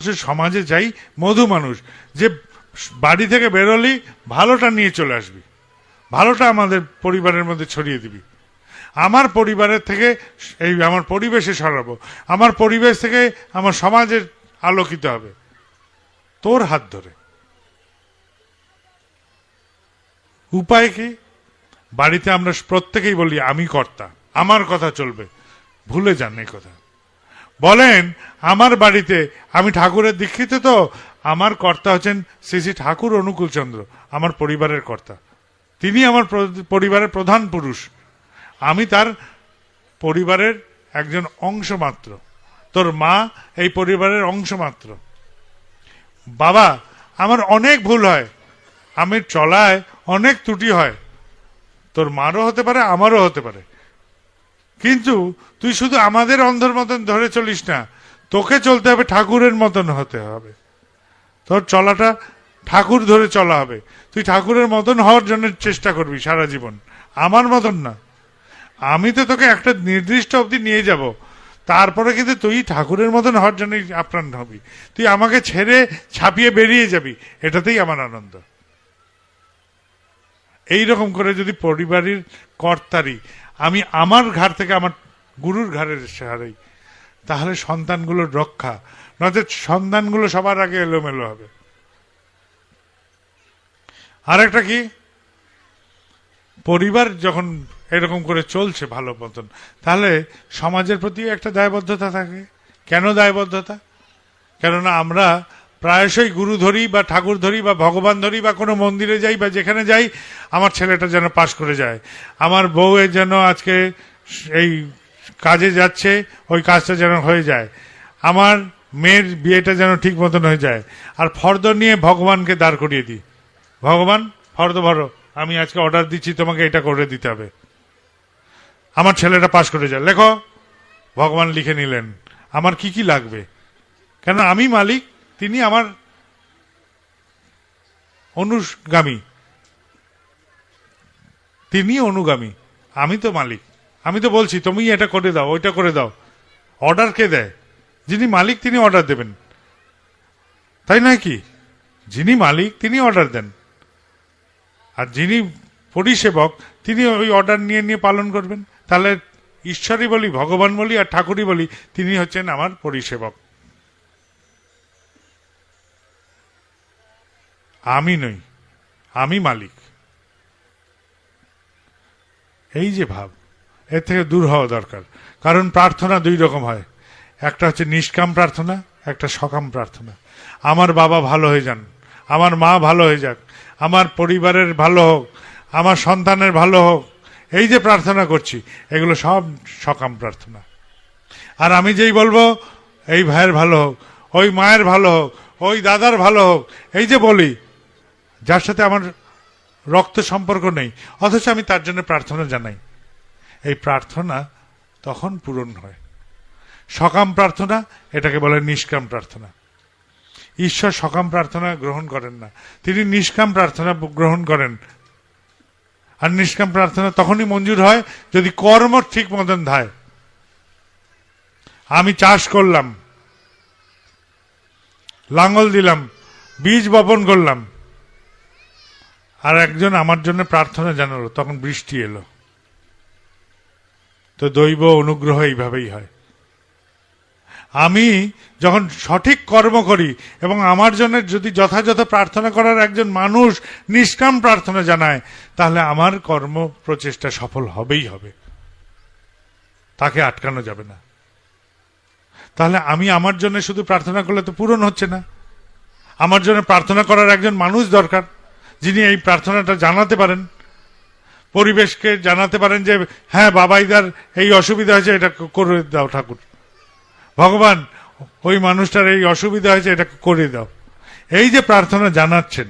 সমাজে চাই মধু মানুষ। যে বাড়ি থেকে বেরোলি, ভালোটা নিয়ে চলে আসবি। ভালোটা আমাদের পরিবারের মধ্যে ছড়িয়ে দিবি। আমার পরিবারের থেকে এই আমার পরিবেশে সরাবো আমার পরিবেশ থেকে আমার সমাজের আলোকিত হবে। তোর হাত ধরে। উপায় কি? বাড়িতে আমরা প্রত্যেকেই বলি, আমি কর্তা। আমার কথা চলবে। ভুলে যান এই কথা। বলেন, আমার বাড়িতে, আমি ঠাকুরের দীক্ষিত তো, আমার কর্তা হচ্ছেন শ্রী শ্রী ঠাকুর অনুকূল চন্দ্র আমার পরিবারের কর্তা। তিনি আমার পরিবারের প্রধান পুরুষ। আমি তার পরিবারের একজন অংশ মাত্র তোর মা এই পরিবারের অংশ মাত্র বাবা, আমার অনেক ভুল হয়। আমি চলায় অনেক ত্রুটি হয়। তোর মারও হতে পারে, আমারও হতে পারে। কিন্তু তুই শুধু আমাদের অন্ধর মতন ধরে চলিস না, তোকে চলতে হবে ঠাকুরের মতন হতে হবে। তোর চলাটা ঠাকুর ধরে চলা হবে। তুই ঠাকুরের মতন হওয়ার জন্য চেষ্টা করবি সারা জীবন। আমার মতন না। আমি তো তোকে একটা নির্দিষ্ট অবধি নিয়ে যাব। তারপরে কিন্তু তুই ঠাকুরের মতন হওয়ার জন্য আপ্রাণ হবি। তুই আমাকে ছেড়ে ছাপিয়ে বেরিয়ে যাবি। এটাতেই আমার আনন্দ। এই রকম করে যদি পরিবারের কর্তারি আমি আমার ঘাড় থেকে আমার গুরুর ঘাড়ের হারাই তাহলে সন্তানগুলোর রক্ষা। নচেত সন্তানগুলো সবার আগে এলোমেলো হবে। আরেকটা কি? পরিবার যখন এরকম করে চলছে ভালো মতন, তাহলে সমাজের প্রতি একটা দায়বদ্ধতা থাকে। কেন দায়বদ্ধতা? কেননা আমরা প্রায়শই গুরু ধরি বা ঠাকুর ধরি বা ভগবান ধরি বা কোনো মন্দিরে যাই বা যেখানে যাই, আমার ছেলেটা যেন পাশ করে যায়। আমার বউয়ের যেন আজকে এই কাজে যাচ্ছে, ওই কাজটা যেন হয়ে যায়। আমার মেয়ের বিয়েটা যেন ঠিক মতন হয়ে যায়। আর ফর্দ নিয়ে ভগবানকে দাঁড় করিয়ে দিই। ভগবান, ফর্দ ভরো। আমি আজকে অর্ডার দিচ্ছি, তোমাকে এটা করে দিতে হবে। আমার ছেলেটা পাশ করে যায়। লেখো, ভগবান লিখে নিলেন। আমার কি কি লাগবে? কেন আমি মালিক? তিনি আমার অনুগামী। তিনি অনুগামী। আমি তো মালিক। আমি তো বলছি, তুমি এটা করে দাও, ওইটা করে দাও। অর্ডার কে দেয়? যিনি মালিক, তিনি অর্ডার দেবেন। তাই নয় কি? যিনি মালিক, তিনি অর্ডার দেন। আর যিনি পরিষেবক, তিনি ওই অর্ডার নিয়ে নিয়ে পালন করবেন। তাহলে ঈশ্বরই বলি, ভগবান বলি, আর ঠাকুরই বলি, তিনি হচ্ছেন আমার পরিষেবক। আমি নই, আমি মালিক। এই যে ভাব, এর থেকে দূর হওয়া দরকার। কারণ প্রার্থনা দুই রকম হয়। একটা হচ্ছে নিষ্কাম প্রার্থনা, একটা সকাম প্রার্থনা। আমার বাবা ভালো হয়ে যান, আমার মা ভালো হয়ে যাক, আমার পরিবারের ভালো হোক, আমার সন্তানের ভালো হোক, এই যে প্রার্থনা করছি, এগুলো সব সকাম প্রার্থনা। আর আমি যেই বলব, এই ভাইয়ের ভালো হোক, ওই মায়ের ভালো হোক, ওই দাদার ভালো হোক, এই যে বলি যার সাথে আমার রক্ত সম্পর্ক নেই, অথচ আমি তার জন্য প্রার্থনা জানাই। এই প্রার্থনা তখন পূরণ হয়। সকাম প্রার্থনা, এটাকে বলে নিষ্কাম প্রার্থনা। ঈশ্বর সকাম প্রার্থনা গ্রহণ করেন না। তিনি নিষ্কাম প্রার্থনা গ্রহণ করেন। আর নিষ্কাম প্রার্থনা তখনই মঞ্জুর হয় যদি কর্ম ঠিক মতন ধায়। আমি চাষ করলাম লাঙ্গল দিলাম, বীজ বপন করলাম আর একজন আমার জন্য প্রার্থনা জানালো, তখন বৃষ্টি এলো। তো দৈব অনুগ্রহ এইভাবেই হয়। আমি যখন সঠিক কর্ম করি এবং আমার জন্য যদি যথাযথ প্রার্থনা করার একজন মানুষ নিষ্কাম প্রার্থনা জানায়, তাহলে আমার কর্ম প্রচেষ্টা সফল হবেই হবে। তাকে আটকানো যাবে না। তাহলে আমি আমার জন্য শুধু প্রার্থনা করলে তো পূরণ হচ্ছে না। আমার জন্য প্রার্থনা করার একজন মানুষ দরকার। যিনি এই প্রার্থনাটা জানাতে পারেন, পরিবেশকে জানাতে পারেন যে হ্যাঁ বাবাইদার এই অসুবিধা হয়েছে, এটা করে দাও ঠাকুর। ভগবান, ওই মানুষটার এই অসুবিধা হয়েছে, এটা করে দাও। এই যে প্রার্থনা জানাচ্ছেন,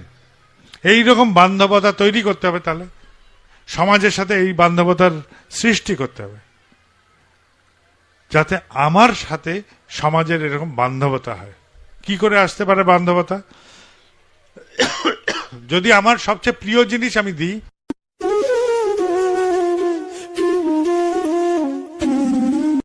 এই রকম বান্ধবতা তৈরি করতে হবে তাহলে। সমাজের সাথে এই বান্ধবতার সৃষ্টি করতে হবে। যাতে আমার সাথে সমাজের এরকম বান্ধবতা হয়। কি করে আসতে পারে বান্ধবতা? যদি আমার সবচেয়ে প্রিয় জিনিস আমি দিই